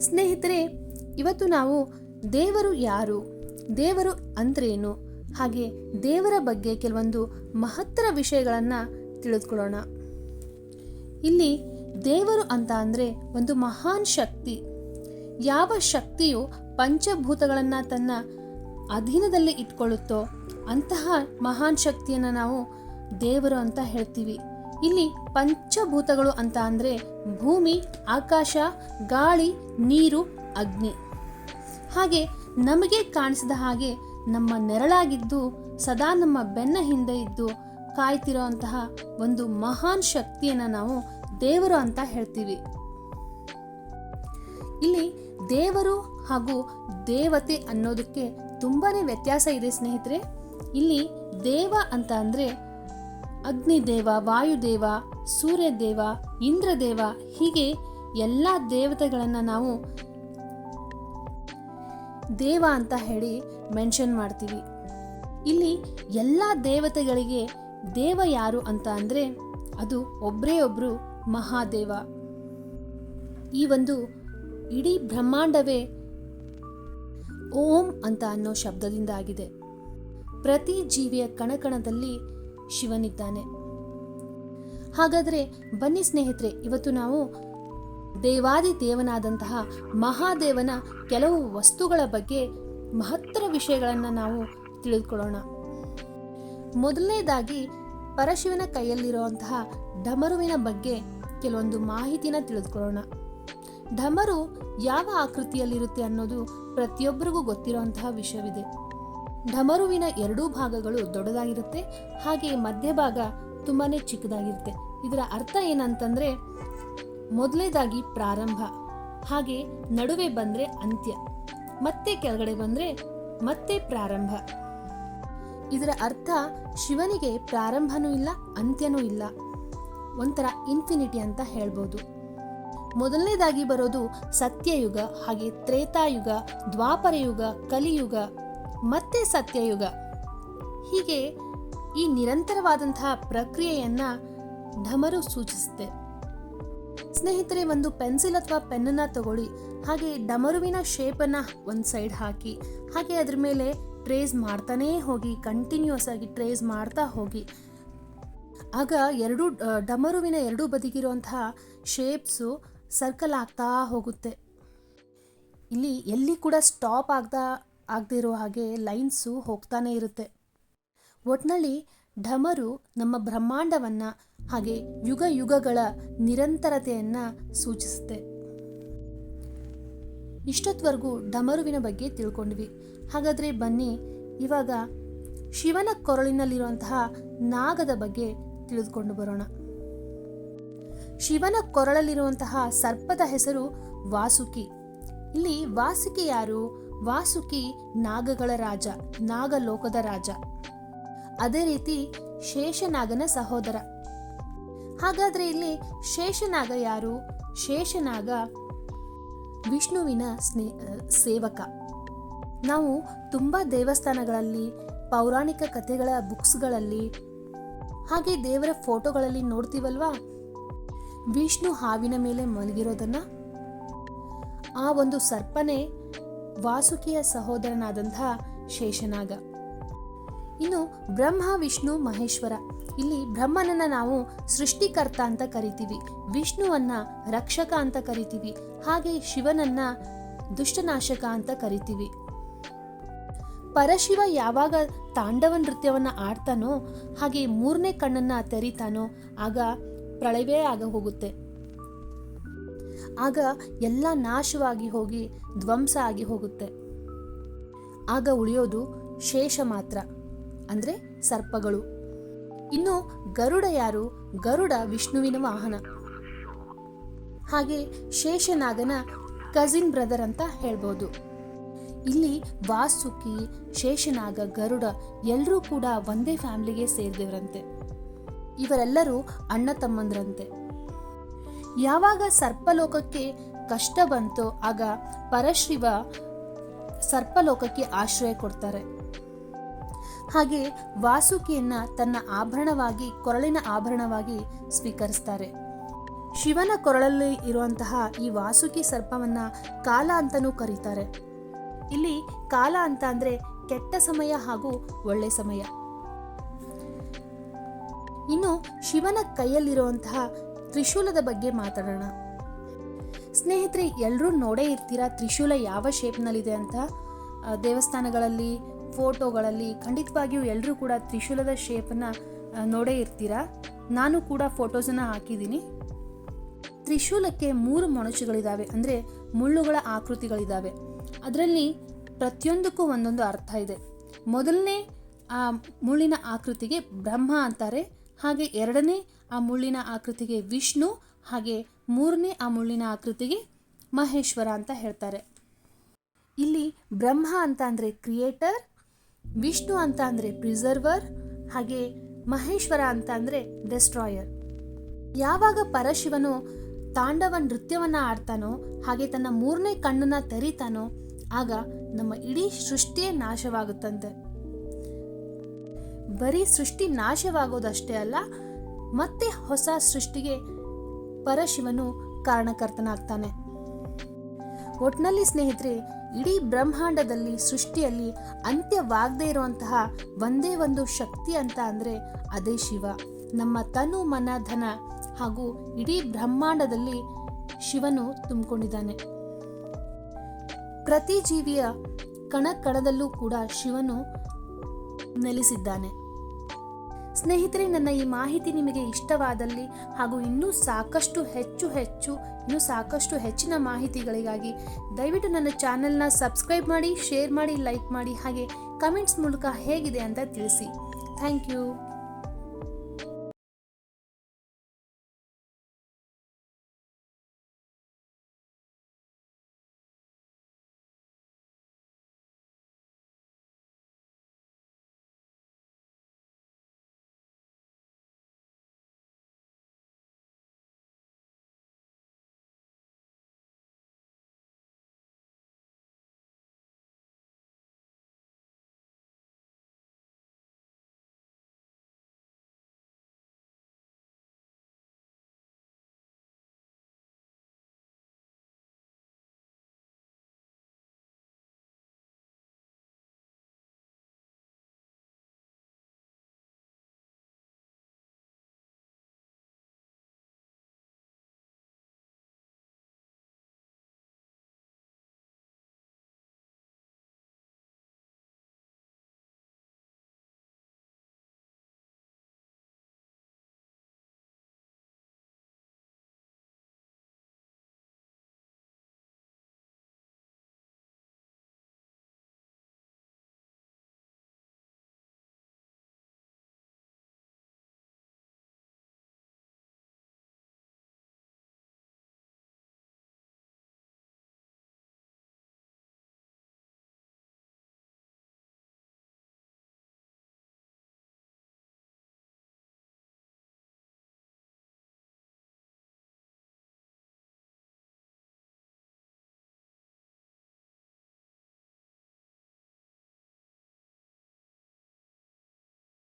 ಸ್ನೇಹಿತರೆ, ಇವತ್ತು ನಾವು ದೇವರು ಯಾರು, ದೇವರು ಅಂದ್ರೇನು, ಹಾಗೆ ದೇವರ ಬಗ್ಗೆ ಕೆಲವೊಂದು ಮಹತ್ತರ ವಿಷಯಗಳನ್ನು ತಿಳಿದುಕೊಳ್ಳೋಣ. ಇಲ್ಲಿ ದೇವರು ಅಂತ ಅಂದರೆ ಒಂದು ಮಹಾನ್ ಶಕ್ತಿ. ಯಾವ ಶಕ್ತಿಯು ಪಂಚಭೂತಗಳನ್ನು ತನ್ನ ಅಧೀನದಲ್ಲಿ ಇಟ್ಕೊಳ್ಳುತ್ತೋ ಅಂತಹ ಮಹಾನ್ ಶಕ್ತಿಯನ್ನು ನಾವು ದೇವರು ಅಂತ ಹೇಳ್ತೀವಿ. ಇಲ್ಲಿ ಪಂಚಭೂತಗಳು ಅಂತ ಅಂದರೆ ಭೂಮಿ, ಆಕಾಶ, ಗಾಳಿ, ನೀರು, ಅಗ್ನಿ. ಹಾಗೆ ನಮಗೆ ಕಾಣಿಸಿದ ಹಾಗೆ ನಮ್ಮ ನೆರಳಾಗಿದ್ದು, ಸದಾ ನಮ್ಮ ಬೆನ್ನ ಹಿಂದೆ ಇದ್ದು ಕಾಯ್ತಿರೋಂತಹ ಒಂದು ಮಹಾನ್ ಶಕ್ತಿಯನ್ನು ನಾವು ದೇವರು ಅಂತ ಹೇಳ್ತೀವಿ. ಇಲ್ಲಿ ದೇವರು ಹಾಗೂ ದೇವತೆ ಅನ್ನೋದಕ್ಕೆ ತುಂಬಾನೇ ವ್ಯತ್ಯಾಸ ಇದೆ ಸ್ನೇಹಿತರೆ. ಇಲ್ಲಿ ದೇವ ಅಂತ ಅಂದರೆ ಅಗ್ನಿದೇವ, ವಾಯುದೇವ, ಸೂರ್ಯದೇವ, ಇಂದ್ರದೇವ ಹೀಗೆ ಎಲ್ಲ ದೇವತೆಗಳನ್ನು ನಾವು ದೇವ ಅಂತ ಹೇಳಿ ಮೆನ್ಷನ್ ಮಾಡ್ತೀವಿ. ಇಲ್ಲಿ ಎಲ್ಲ ದೇವತೆಗಳಿಗೆ ದೇವ ಯಾರು ಅಂತ ಅಂದರೆ ಅದು ಒಬ್ಬರೇ ಒಬ್ಬರು ಮಹಾದೇವ. ಈ ಒಂದು ಇಡೀ ಬ್ರಹ್ಮಾಂಡವೇ ಓಂ ಅಂತ ಅನ್ನೋ ಶಬ್ದದಿಂದ ಆಗಿದೆ. ಪ್ರತಿ ಜೀವಿಯ ಕಣಕಣದಲ್ಲಿ ಶಿವನಿದ್ದಾನೆ. ಹಾಗಾದರೆ ಬನ್ನಿ ಸ್ನೇಹಿತರೆ, ಇವತ್ತು ನಾವು ದೇವಾದಿ ದೇವನಾದಂತಹ ಮಹಾದೇವನ ಕೆಲವು ವಸ್ತುಗಳ ಬಗ್ಗೆ ಮಹತ್ತರ ವಿಷಯಗಳನ್ನು ನಾವು ತಿಳಿದುಕೊಳ್ಳೋಣ. ಮೊದಲನೇದಾಗಿ ಪರಶಿವನ ಕೈಯಲ್ಲಿರುವಂತಹ ಡಮರುವಿನ ಬಗ್ಗೆ ಕೆಲವೊಂದು ಮಾಹಿತಿನ ತಿಳಿದುಕೊಳ್ಳೋಣ. ಡಮರು ಯಾವ ಆಕೃತಿಯಲ್ಲಿರುತ್ತೆ ಅನ್ನೋದು ಪ್ರತಿಯೊಬ್ಬರಿಗೂ ಗೊತ್ತಿರುವಂತಹ ವಿಷಯವಿದೆ. ಡಮರುವಿನ ಎರಡೂ ಭಾಗಗಳು ದೊಡ್ಡದಾಗಿರುತ್ತೆ, ಹಾಗೆ ಮಧ್ಯಭಾಗ ತುಂಬಾನೇ ಚಿಕ್ಕದಾಗಿರುತ್ತೆ. ಇದರ ಅರ್ಥ ಏನಂತಂದ್ರೆ, ಮೊದಲೇದಾಗಿ ಪ್ರಾರಂಭ, ಹಾಗೆ ನಡುವೆ ಬಂದ್ರೆ ಅಂತ್ಯ, ಮತ್ತೆ ಕೆಳಗಡೆ ಬಂದ್ರೆ ಮತ್ತೆ ಪ್ರಾರಂಭ. ಇದರ ಅರ್ಥ ಶಿವನಿಗೆ ಪ್ರಾರಂಭನೂ ಇಲ್ಲ, ಅಂತ್ಯನೂ ಇಲ್ಲ. ಒಂಥರ ಇನ್ಫಿನಿಟಿ ಅಂತ ಹೇಳ್ಬೋದು. ಮೊದಲನೇದಾಗಿ ಬರೋದು ಸತ್ಯಯುಗ, ಹಾಗೆ ತ್ರೇತಾಯುಗ, ದ್ವಾಪರಯುಗ, ಕಲಿಯುಗ ಮತ್ತೆ ಸತ್ಯಯುಗ. ಹೀಗೆ ಈ ನಿರಂತರವಾದಂತಹ ಪ್ರಕ್ರಿಯೆಯನ್ನ ಢಮರು ಸೂಚಿಸುತ್ತೆ. ಸ್ನೇಹಿತರೆ, ಒಂದು ಪೆನ್ಸಿಲ್ ಅಥವಾ ಪೆನ್ನನ್ನು ತಗೊಳ್ಳಿ. ಹಾಗೆ ಡಮರುವಿನ ಶೇಪನ್ನ ಒಂದು ಸೈಡ್ ಹಾಕಿ, ಹಾಗೆ ಅದ್ರ ಮೇಲೆ ಟ್ರೇಸ್ ಮಾಡ್ತಾನೇ ಹೋಗಿ, ಕಂಟಿನ್ಯೂಸ್ ಆಗಿ ಟ್ರೇಸ್ ಮಾಡ್ತಾ ಹೋಗಿ. ಆಗ ಎರಡು ಡಮರುವಿನ ಎರಡೂ ಬದಿಗಿರುವಂತಹ ಶೇಪ್ಸು ಸರ್ಕಲ್ ಆಗ್ತಾ ಹೋಗುತ್ತೆ. ಇಲ್ಲಿ ಎಲ್ಲಿ ಕೂಡ ಸ್ಟಾಪ್ ಆಗದೆ ಇರೋ ಹಾಗೆ ಲೈನ್ಸು ಹೋಗ್ತಾನೆ ಇರುತ್ತೆ. ಒಟ್ನಲ್ಲಿ ಢಮರು ನಮ್ಮ ಬ್ರಹ್ಮಾಂಡವನ್ನ ಹಾಗೆ ಯುಗ ಯುಗಗಳ ನಿರಂತರತೆಯನ್ನು ಸೂಚಿಸುತ್ತೆ. ಇಷ್ಟೊತ್ವರೆಗೂ ಢಮರುವಿನ ಬಗ್ಗೆ ತಿಳ್ಕೊಂಡ್ವಿ. ಹಾಗಾದ್ರೆ ಬನ್ನಿ, ಇವಾಗ ಶಿವನ ಕೊರಳಿನಲ್ಲಿರುವಂತಹ ನಾಗದ ಬಗ್ಗೆ ತಿಳಿದುಕೊಂಡು ಬರೋಣ. ಶಿವನ ಕೊರಳಲ್ಲಿರುವಂತಹ ಸರ್ಪದ ಹೆಸರು ವಾಸುಕಿ. ಇಲ್ಲಿ ವಾಸುಕಿ ಯಾರು? ವಾಸುಕಿ ನಾಗಗಳ ರಾಜ, ನಾಗಲೋಕದ ರಾಜ. ಅದೇ ರೀತಿ ಶೇಷನಾಗನ ಸಹೋದರ. ಹಾಗಾದ್ರೆ ಇಲ್ಲಿ ಶೇಷನಾಗ ಯಾರು? ಶೇಷನಾಗ ವಿಷ್ಣುವಿನ ಸ್ನೇ, ಸೇವಕ. ನಾವು ತುಂಬ ದೇವಸ್ಥಾನಗಳಲ್ಲಿ, ಪೌರಾಣಿಕ ಕಥೆಗಳ ಬುಕ್ಸ್ಗಳಲ್ಲಿ, ಹಾಗೆ ದೇವರ ಫೋಟೋಗಳಲ್ಲಿ ನೋಡ್ತೀವಲ್ವಾ? ವಿಷ್ಣು ಹಾವಿನ ಮೇಲೆ ಮಲಗಿರೋದನ್ನ? ಆ ಒಂದು ಸರ್ಪನೆ ವಾಸುಕಿಯ ಸಹೋದರನಾದಂತಹ ಶೇಷನಾಗ. ಇನ್ನು ಬ್ರಹ್ಮ, ವಿಷ್ಣು, ಮಹೇಶ್ವರ. ಇಲ್ಲಿ ಬ್ರಹ್ಮನನ್ನ ನಾವು ಸೃಷ್ಟಿಕರ್ತ ಅಂತ ಕರಿತೀವಿ. ವಿಷ್ಣುವನ್ನ ರಕ್ಷಕ ಅಂತ ಕರಿತೀವಿ. ಹಾಗೆ ಶಿವನನ್ನ ದುಷ್ಟನಾಶಕ ಅಂತ ಕರಿತೀವಿ. ಪರಶಿವ ಯಾವಾಗ ತಾಂಡವ ನೃತ್ಯವನ್ನ ಆಡ್ತಾನೋ ಹಾಗೆ ಮೂರನೇ ಕಣ್ಣನ್ನ ತೆರಿತಾನೋ ಆಗ ಪ್ರಳಯವೇ ಆಗ ಹೋಗುತ್ತೆ. ಆಗ ಎಲ್ಲ ನಾಶವಾಗಿ ಹೋಗಿ ಧ್ವಂಸ ಆಗಿ ಹೋಗುತ್ತೆ. ಆಗ ಉಳಿಯೋದು ಶೇಷ ಮಾತ್ರ, ಅಂದ್ರೆ ಸರ್ಪಗಳು. ಇನ್ನು ಗರುಡ ಯಾರು? ಗರುಡ ವಿಷ್ಣುವಿನ ವಾಹನ. ಹಾಗೆ ಶೇಷನಾಗನ ಕಸಿನ್ ಬ್ರದರ್ ಅಂತ ಹೇಳ್ಬೋದು. ಇಲ್ಲಿ ವಾಸುಕಿ, ಶೇಷನಾಗ ಗರುಡ ಎಲ್ಲರೂ ಕೂಡ ಒಂದೇ ಫ್ಯಾಮಿಲಿಗೆ ಸೇರಿದವರಂತೆ. ಇವರೆಲ್ಲರೂ ಅಣ್ಣ ತಮ್ಮಂದ್ರಂತೆ. ಯಾವಾಗ ಸರ್ಪಲೋಕಕ್ಕೆ ಕಷ್ಟ ಬಂತೋ ಆಗ ಪರಶಿವ ಸರ್ಪಲೋಕಕ್ಕೆ ಆಶ್ರಯ ಕೊಡ್ತಾರೆ. ಹಾಗೆ ವಾಸುಕಿಯನ್ನ ತನ್ನ ಆಭರಣವಾಗಿ, ಕೊರಳಿನ ಆಭರಣವಾಗಿ ಸ್ವೀಕರಿಸ್ತಾರೆ. ಶಿವನ ಕೊರಳಲ್ಲಿ ಇರುವಂತಹ ಈ ವಾಸುಕಿ ಸರ್ಪವನ್ನ ಕಾಲ ಅಂತಲೂ ಕರೀತಾರೆ. ಇಲ್ಲಿ ಕಾಲ ಅಂತ ಅಂದ್ರೆ ಕೆಟ್ಟ ಸಮಯ ಹಾಗೂ ಒಳ್ಳೆ ಸಮಯ. ಇನ್ನು ಶಿವನ ಕೈಯಲ್ಲಿರುವಂತಹ ತ್ರಿಶೂಲದ ಬಗ್ಗೆ ಮಾತಾಡೋಣ. ಸ್ನೇಹಿತರೆ ಎಲ್ಲರೂ ನೋಡೇ ಇರ್ತೀರಾ ತ್ರಿಶೂಲ ಯಾವ ಶೇಪ್ನಲ್ಲಿದೆ ಅಂತ? ದೇವಸ್ಥಾನಗಳಲ್ಲಿ, ಫೋಟೋಗಳಲ್ಲಿ ಖಂಡಿತವಾಗಿಯೂ ಎಲ್ಲರೂ ಕೂಡ ತ್ರಿಶೂಲದ ಶೇಪನ್ನು ನೋಡೇ ಇರ್ತೀರಾ? ನಾನು ಕೂಡ ಫೋಟೋಸನ್ನು ಹಾಕಿದ್ದೀನಿ. ತ್ರಿಶೂಲಕ್ಕೆ ಮೂರು ಮೊಣಚುಗಳಿದ್ದಾವೆ ಅಂದರೆ ಮುಳ್ಳುಗಳ ಆಕೃತಿಗಳಿದ್ದಾವೆ ಅದರಲ್ಲಿ ಪ್ರತಿಯೊಂದಕ್ಕೂ ಒಂದೊಂದು ಅರ್ಥ ಇದೆ. ಮೊದಲನೇ, ಆ, ಮುಳ್ಳಿನ ಆಕೃತಿಗೆ ಬ್ರಹ್ಮ ಅಂತಾರೆ ಹಾಗೆ ಎರಡನೇ ಆ ಮುಳ್ಳಿನ ಆಕೃತಿಗೆ ವಿಷ್ಣು, ಹಾಗೆ ಮೂರನೇ ಆ ಮುಳ್ಳಿನ ಆಕೃತಿಗೆ ಮಹೇಶ್ವರ ಅಂತ ಹೇಳ್ತಾರೆ. ಇಲ್ಲಿ ಬ್ರಹ್ಮ ಅಂತ ಅಂದರೆ ಕ್ರಿಯೇಟರ್ ವಿಷ್ಣು ಅಂತ ಅಂದರೆ ಪ್ರಿಸರ್ವರ್ ಹಾಗೆ ಮಹೇಶ್ವರ ಅಂತ ಅಂದರೆ ಡೆಸ್ಟ್ರಾಯರ್ ಯಾವಾಗ ಪರಶಿವನು ತಾಂಡವ ನೃತ್ಯವನ್ನು ಆಡ್ತಾನೋ, ಹಾಗೆ ತನ್ನ ಮೂರನೇ ಕಣ್ಣನ್ನ ತೆರಿತಾನೋ, ಆಗ ನಮ್ಮ ಇಡೀ ಸೃಷ್ಟಿಯೇ ನಾಶವಾಗುತ್ತಂತೆ. ಬರೀ ಸೃಷ್ಟಿ ನಾಶವಾಗೋದಷ್ಟೇ ಅಲ್ಲ, ಮತ್ತೆ ಹೊಸ ಸೃಷ್ಟಿಗೆ ಪರಶಿವನು ಕಾರಣಕರ್ತನಾಗ್ತಾನೆ. ಒಟ್ನಲ್ಲಿ ಸ್ನೇಹಿತರೆ, ಇಡೀ ಬ್ರಹ್ಮಾಂಡದಲ್ಲಿ ಸೃಷ್ಟಿಯಲ್ಲಿ ಅಂತ್ಯವಾಗದೇ ಇರುವಂತಹ ಒಂದೇ ಒಂದು ಶಕ್ತಿ ಅಂತ ಅಂದರೆ ಅದೇ ಶಿವ. ನಮ್ಮ ತನು, ಮನ, ಧನ ಹಾಗೂ ಇಡೀ ಬ್ರಹ್ಮಾಂಡದಲ್ಲಿ ಶಿವನು ತುಂಬಿಕೊಂಡಿದ್ದಾನೆ. ಪ್ರತಿ ಜೀವಿಯ ಕಣ ಕಣದಲ್ಲೂ ಕೂಡ ಶಿವನು ನೆಲೆಸಿದ್ದಾನೆ. ಸ್ನೇಹಿತರೆ, ನನ್ನ ಈ ಮಾಹಿತಿ ನಿಮಗೆ ಇಷ್ಟವಾದಲ್ಲಿ ಹಾಗೂ ಇನ್ನೂ ಸಾಕಷ್ಟು ಹೆಚ್ಚು ಹೆಚ್ಚು, ಇನ್ನೂ ಸಾಕಷ್ಟು ಹೆಚ್ಚಿನ ಮಾಹಿತಿಗಳಿಗಾಗಿ ದಯವಿಟ್ಟು ನನ್ನ ಚಾನೆಲ್ನ ಸಬ್ಸ್ಕ್ರೈಬ್ ಮಾಡಿ, ಶೇರ್ ಮಾಡಿ, ಲೈಕ್ ಮಾಡಿ, ಹಾಗೆ ಕಮೆಂಟ್ಸ್ ಮೂಲಕ ಹೇಗಿದೆ ಅಂತ ತಿಳಿಸಿ. Thank you.